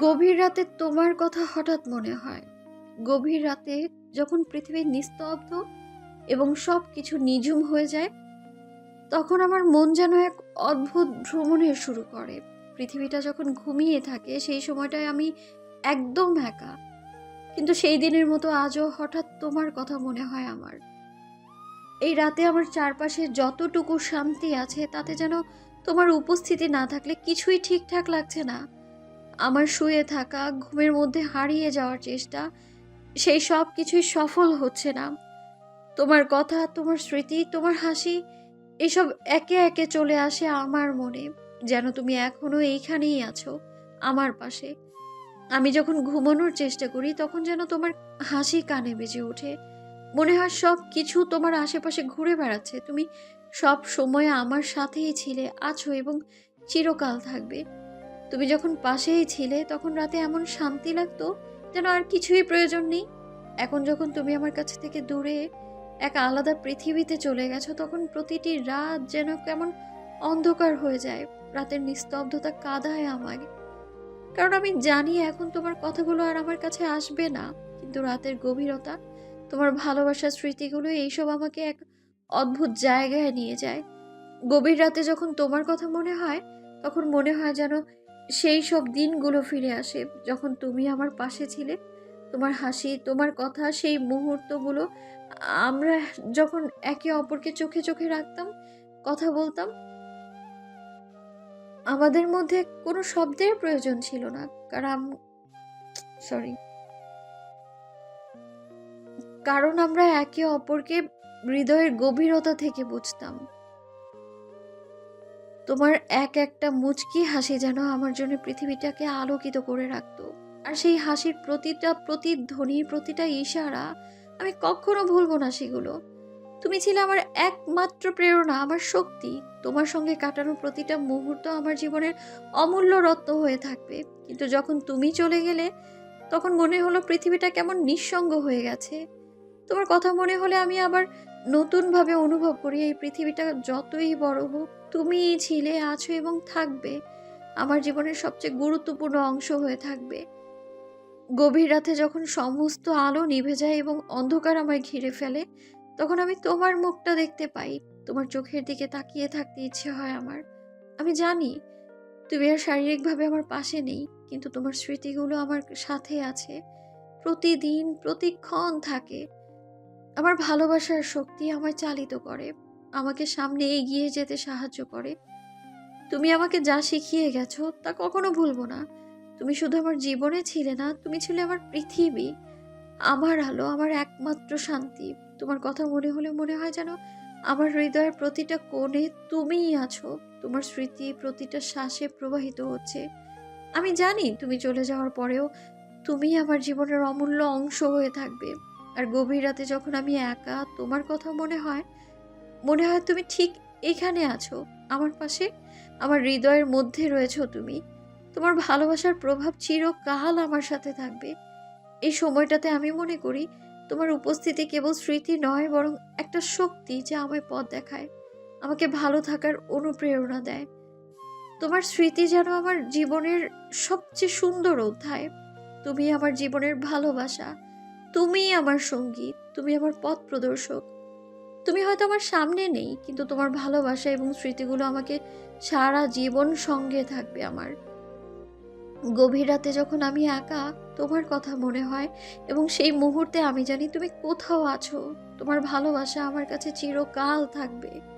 গভীর রাতে তোমার কথা হঠাৎ মনে হয়। গভীর রাতে যখন পৃথিবী নিস্তব্ধ এবং সব কিছু নিঝুম হয়ে যায়, তখন আমার মন যেন এক অদ্ভুত ভ্রমণের শুরু করে। পৃথিবীটা যখন ঘুমিয়ে থাকে, সেই সময়টায় আমি একদম একা। কিন্তু সেই দিনের মতো আজও হঠাৎ তোমার কথা মনে হয় আমার। এই রাতে আমার চারপাশে যতটুকু শান্তি আছে, তাতে যেন তোমার উপস্থিতি না থাকলে কিছুই ঠিকঠাক লাগছে না। আমার শুয়ে থাকা, ঘুমের মধ্যে হারিয়ে যাওয়ার চেষ্টা, সেই সব কিছুই সফল হচ্ছে না। তোমার কথা, তোমার স্মৃতি, তোমার হাসি, এসব একে একে চলে আসে আমার মনে। যেন তুমি এখনও এইখানেই আছো, আমার পাশে। আমি যখন ঘুমানোর চেষ্টা করি, তখন যেন তোমার হাসি কানে বেজে ওঠে। মনে হয় সব কিছু তোমার আশেপাশে ঘুরে বেড়াচ্ছে। তুমি সব সময় আমার সাথেই ছিলে, আছো এবং চিরকাল থাকবে। তুমি যখন পাশেই ছিলে, তখন রাতে এমন শান্তি লাগতো যেন আর কিছুই প্রয়োজন নেই। এখন যখন তুমি আমার কাছ থেকে দূরে, এক আলাদা পৃথিবীতে চলে গেছো, তখন প্রতিটি রাত যেন কেমন অন্ধকার হয়ে যায়, রাতের নিস্তব্ধতা কাদায় আমায়। কারণ আমি জানি এখন তোমার কথাগুলো আর আমার কাছে আসবে না, কিন্তু রাতের গভীরতা, তোমার ভালোবাসার স্মৃতিগুলো, এইসব আমাকে এক অদ্ভুত জায়গায় নিয়ে যায়। গভীর রাতে যখন তোমার কথা মনে হয়, তখন মনে হয় যেন সেই সব দিনগুলো ফিরে আসে। যখন তুমি আমার পাশে ছিলে, তোমার হাসি, তোমার কথা, সেই মুহূর্তগুলো, আমরা যখন একে অপরকে চোখে চোখে রাখতাম, কথা বলতাম, আমাদের মধ্যে কোনো শব্দের প্রয়োজন ছিল না। কারণ সরি কারণ আমরা একে অপরকে হৃদয়ের গভীরতা থেকে বুঝতাম। তোমার এক একটা মুচকি হাসি যেন আমার জন্য পৃথিবীটাকে আলোকিত করে রাখত। আর সেই হাসির প্রতিটা প্রতিধ্বনি প্রতিটা ইশারা আমি কখনো ভুলবো না সেগুলো। তুমি ছিলে আমার একমাত্র প্রেরণা, আমার শক্তি। তোমার সঙ্গে কাটানো প্রতিটা মুহূর্ত আমার জীবনের অমূল্য রত্ন হয়ে থাকবে। কিন্তু যখন তুমি চলে গেলে, তখন মনে হলো পৃথিবীটা কেমন নিঃসঙ্গ হয়ে গেছে। তোমার কথা মনে হলে আমি আবার নতুনভাবে অনুভব করি, এই পৃথিবীটা যতই বড় হোক, তুমিই ছিলে, আছো এবং থাকবে। আমার জীবনের সবচেয়ে গুরুত্বপূর্ণ অংশ হয়ে থাকবে। গভীর রাতে যখন সমস্ত আলো নিভে যায় এবং অন্ধকার আমায় ঘিরে ফেলে, তখন আমি তোমার মুখটা দেখতে পাই। তোমার চোখের দিকে তাকিয়ে থাকতে ইচ্ছে হয় আমার। আমি জানি, তুমি আর শারীরিকভাবে আমার পাশে নেই, কিন্তু তোমার স্মৃতিগুলো আমার সাথে আছে। প্রতিদিন, প্রতিক্ষণ থাকে। আমার ভালোবাসার শক্তি আমায় চালিত করে, আমাকে সামনে এগিয়ে যেতে সাহায্য করে। তুমি আমাকে যা শিখিয়ে গেছো তা কখনো ভুলবো না। তুমি শুধু আমার জীবনে ছিলে না, তুমি ছিলে আমার পৃথিবী। আমার আলো, আমার একমাত্র শান্তি। তোমার কথা মনে হলে মনে হয় যেন আমার হৃদয়ের প্রতিটা কোণে তুমিই আছো। তোমার স্মৃতি প্রতিটা শ্বাসে প্রবাহিত হচ্ছে। আমি জানি তুমি চলে যাওয়ার পরেও তুমি আমার জীবনের অমূল্য অংশ হয়ে থাকবে। আর গভীর রাতে যখন আমি একা, তোমার কথা মনে হয় মনে হয় তুমি ঠিক এখানে আছো, আমার পাশে, আমার হৃদয়ের মধ্যে রয়েছো তুমি। তোমার ভালোবাসার প্রভাব চিরকাল আমার সাথে থাকবে। এই সময়টাতে আমি মনে করি, তোমার উপস্থিতি কেবল স্মৃতি নয়, বরং একটা শক্তি যা আমায় পথ দেখায়, আমাকে ভালো থাকার অনুপ্রেরণা দেয়। তোমার স্মৃতি যেন আমার জীবনের সবচেয়ে সুন্দর অধ্যায়। তুমি আমার জীবনের ভালোবাসা তুমিই আমার সঙ্গী, তুমি আমার পথ প্রদর্শক। তুমি হয়তো আমার সামনে নেই, কিন্তু তোমার ভালোবাসা এবং স্মৃতিগুলো আমাকে সারা জীবন সঙ্গে থাকবে আমার। গভীর রাতে যখন আমি একা, তোমার কথা মনে হয় এবং সেই মুহূর্তে আমি জানি তুমি কোথাও আছো। তোমার ভালোবাসা আমার কাছে চিরকাল থাকবে।